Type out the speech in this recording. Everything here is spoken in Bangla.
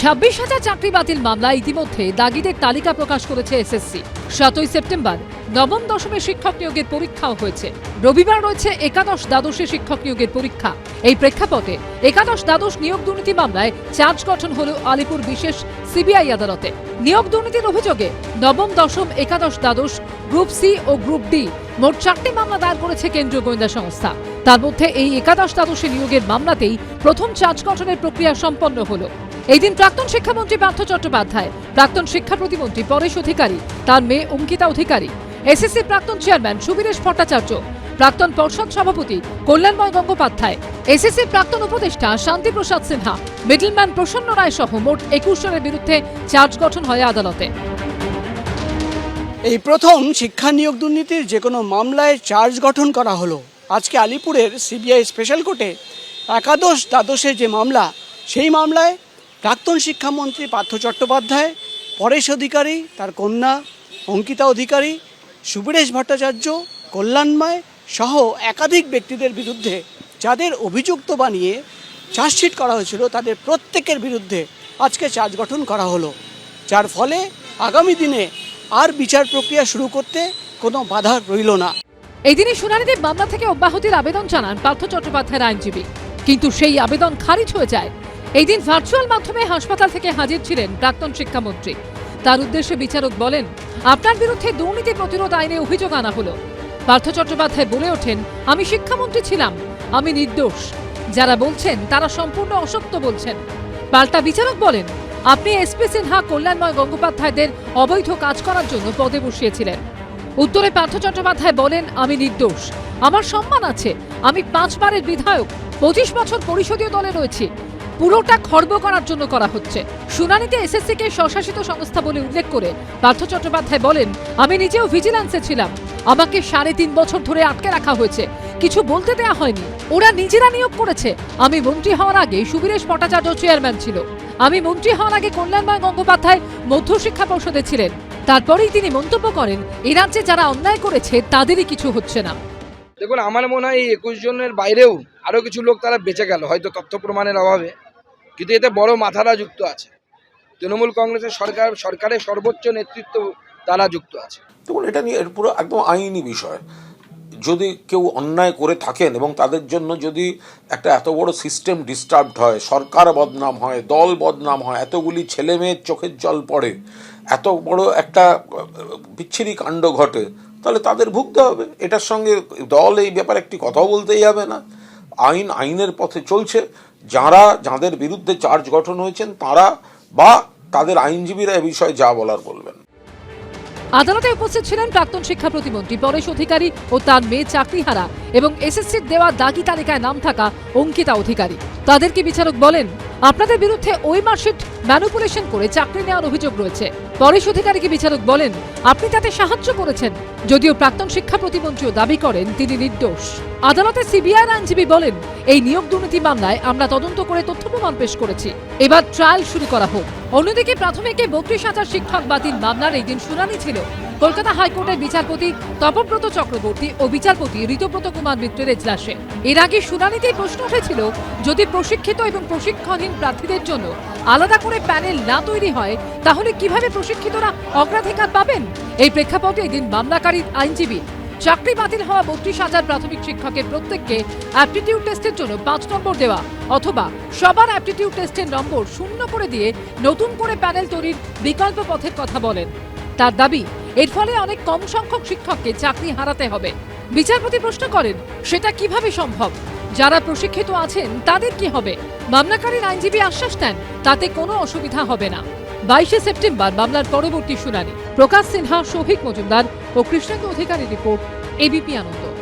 ছাব্বিশ হাজার চাকরি বাতিল মামলা ইতিমধ্যে দাগিদের তালিকা প্রকাশ করেছে এসএসসি। সাতই সেপ্টেম্বর, নবম দশমের শিক্ষক নিয়োগের পরীক্ষাও হয়েছে। রবিবার রয়েছে একাদশ দ্বাদশে শিক্ষক নিয়োগের পরীক্ষা। এই প্রেক্ষাপটে একাদশ দ্বাদশ নিয়োগ দুর্নীতি মামলায় চার্জ গঠন হল আলিপুর বিশেষ সিবিআই আদালতে। নিয়োগ দুর্নীতির অভিযোগে নবম দশম একাদশ দ্বাদশ গ্রুপ সি ও গ্রুপ ডি মোট চারটি মামলা দায়ের করেছে কেন্দ্রীয় গোয়েন্দা সংস্থা। তার মধ্যে এই একাদশ দ্বাদশে নিয়োগের মামলাতেই প্রথম চার্জ গঠনের প্রক্রিয়া সম্পন্ন হলো। এই দিন প্রাক্তন শিক্ষামন্ত্রী পার্থ চট্টোপাধ্যায়, প্রাক্তন শিক্ষা প্রতিমন্ত্রী পরেশ অধিকারী, তার মেয়ে অঙ্কিতা অধিকারী এসএসসি প্রাক্তন চেয়ারম্যান সুবীরেশ ভট্টাচার্য, প্রাক্তন পর্ষদ সভাপতি কল্যাণময় গঙ্গোপাধ্যায় এসএসসি প্রাক্তন উপদেষ্টা শান্তিপ্রসাদ সিনহা, মিডলম্যান প্রসন্ন রায় সহ মোট একুশ জনের বিরুদ্ধে চার্জ গঠন হয় আদালতে। এই প্রথম শিক্ষা নিয়োগ দুর্নীতির যে কোনো মামলায় চার্জ গঠন করা হলো। আজকে আলিপুরের সিবিআই স্পেশাল কোর্টে একাদশ দ্বাদশে যে মামলা, সেই মামলায় প্রাক্তন শিক্ষামন্ত্রী পার্থ চট্টোপাধ্যায়, পরেশ অধিকারী, তার কন্যা অঙ্কিতা অধিকারী, সুবীরেশ ভট্টাচার্য কল্যাণময় সহ একাধিক ব্যক্তিদের বিরুদ্ধে যাদের অভিযুক্ত বানিয়ে চার্জশিট করা হয়েছিল, তাদের প্রত্যেকের বিরুদ্ধে আজকে চার্জ গঠন করা হলো। যার ফলে আগামী দিনে আর বিচার প্রক্রিয়া শুরু করতে কোনো বাধা রইল না। এই দিনে শুনানিতে মামলা থেকে অব্যাহতির আবেদন জানান পার্থ চট্টোপাধ্যায়ের আইনজীবী। কিন্তু সেই আবেদন খারিজ হয়ে যায় এই দিন ভার্চুয়াল মাধ্যমে হাসপাতাল থেকে হাজির ছিলেন প্রাক্তন শিক্ষামন্ত্রী। তার উদ্দেশ্যে বিচারক বলেন, আপনার বিরুদ্ধে দুর্নীতি প্রতিরোধ আইনে অভিযোগ আনা হলো। পার্থ চট্টোপাধ্যায় বলে ওঠেন, আমি শিক্ষামন্ত্রী ছিলাম, আমি নির্দোষ। যারা বলছেন, তারা সম্পূর্ণ অসত্য বলছেন। পাল্টা বিচারক বলেন, আপনি এসপি সিনহা, কল্যাণময় গঙ্গোপাধ্যায়দের অবৈধ কাজ করার জন্য পদে বসিয়েছিলেন। উত্তরে পার্থ চট্টোপাধ্যায় বলেন, আমি নির্দোষ। আমার সম্মান আছে। আমি পাঁচবারের বিধায়ক, পঁচিশ বছর পরিষদীয় দলে রয়েছি। পুরোটা খর্ব করার জন্য করা হচ্ছে। শুনানিতে এসএসসি কে স্বশাসিত সংস্থা বলে উল্লেখ করে পার্থ চট্টোপাধ্যায় বলেন, আমি নিজেও ভিজিল্যান্সে ছিলাম। আমাকে সাড়ে তিন বছর ধরে আটকে রাখা হয়েছে। কিছু বলতে দেয়া হয়নি। ওরা নিজেরা নিয়োগ করেছে। আমি মন্ত্রী হওয়ার আগে সুবীরেশ ভট্টাচার্য চেয়ারম্যান ছিল। আমি মন্ত্রী হওয়ার আগে কল্যাণময় গঙ্গোপাধ্যায় মধ্যশিক্ষা পর্ষদে ছিলেন। তারপরেই তিনি মন্তব্য করেন, এ রাজ্যে যারা অন্যায় করেছে, তাদেরই কিছু হচ্ছে না। দেখুন, আমার মনে হয় এই একুশ জনের বাইরেও আরও কিছু লোক তারা বেঁচে গেল, হয়তো তথ্য প্রমাণের অভাবে। কিন্তু এতে বড় মাথারা যুক্ত আছে। তৃণমূল কংগ্রেসের সরকার, সরকারের সর্বোচ্চ নেতৃত্ব তারা যুক্ত আছে। দেখুন, এটা নিয়ে পুরো একদম আইনি বিষয়। যদি কেউ অন্যায় করে থাকেন এবং তাদের জন্য যদি একটা এত বড় সিস্টেম ডিস্টার্বড হয়, সরকার বদনাম হয়, দল বদনাম হয়, এতগুলি ছেলে মেয়ের চোখের জল পড়ে, এত বড় একটা বিচ্ছিরি কাণ্ড ঘটে, তাহলে তাদের ভুগতে হবে। এটার সঙ্গে দল এই ব্যাপারে একটি কথাও বলতেই হবে না। আইন আইনের পথে চলছে। যারা, যাদের বিরুদ্ধে চার্জ গঠন হয়েছেন, তারা বা তাদের আইনজীবীরা এ বিষয়ে যা বলার বলবেন। আদালতে উপস্থিত ছিলেন প্রাক্তন শিক্ষা প্রতিমন্ত্রী, পরেশ অধিকারী ও তার মেয়ে চাকরিহারা এবং এসএসসির দেওয়া দাগি তালিকায় নাম থাকা অঙ্কিতা অধিকারী। তাদেরকে বিচারক বলেন, আপনাদের বিরুদ্ধে ওই মার্কশিট ম্যানুপুলেশন করে চাকরি নেওয়ার অভিযোগ রয়েছে। পরেশ অধিকারীকে বিচারক বলেন আপনি তাতে সাহায্য করেছেন। যদিও প্রাক্তন শিক্ষা প্রতিমন্ত্রীও দাবি করেন, তিনি নির্দোষ। আদালতে সিবিআই আইনজীবী বলেন, এই নিয়োগ দুর্নীতি মামলায় আমরা তদন্ত করে তথ্য প্রমাণ পেশ করেছি। এবার ট্রায়াল শুরু করা হোক। অন্যদিকে প্রাথমিকে বত্রিশ হাজার শিক্ষক বাতিল মামলার এই দিন শুনানি ছিল। কলকাতা হাইকোর্টের বিচারপতি তপব্রত চক্রবর্তী ও বিচারপতি ঋতব্রত কুমার মিত্রের এজলাসে। এর আগে শুনানিতেই প্রশ্ন উঠেছিল, যদি প্রশিক্ষিত এবং প্রশিক্ষণহীন প্রার্থীদের জন্য আলাদা করে প্যানেল না তৈরি হয়, তাহলে কীভাবে প্রশিক্ষিতরা অগ্রাধিকার পাবেন? এই প্রেক্ষাপটে এদিন মামলাকারী আইনজীবী চাকরি বাতিল হওয়া বত্রিশ হাজার প্রাথমিক শিক্ষকের প্রত্যেককে অ্যাপটিটিউড টেস্টের জন্য পাঁচ নম্বর দেওয়া অথবা সবার অ্যাপটিটিউড টেস্টের নম্বর শূন্য করে দিয়ে নতুন করে প্যানেল তৈরির বিকল্প পথের কথা বলেন। তার দাবি, এর ফলে অনেক কম সংখ্যক শিক্ষককে চাকরি হারাতে হবে। বিচারপতি প্রশ্ন করেন, সেটা কীভাবে সম্ভব? যারা প্রশিক্ষিত আছেন, তাদের কি হবে? মামলাকারীর আইনজীবী আশ্বাস দেন, তাতে কোনো অসুবিধা হবে না। বাইশে সেপ্টেম্বর মামলার পরবর্তী শুনানি। প্রকাশ সিনহা শৌভিক মজুমদার ও কৃষ্ণাঙ্গ অধিকারী রিপোর্ট এবিপি আনন্দ।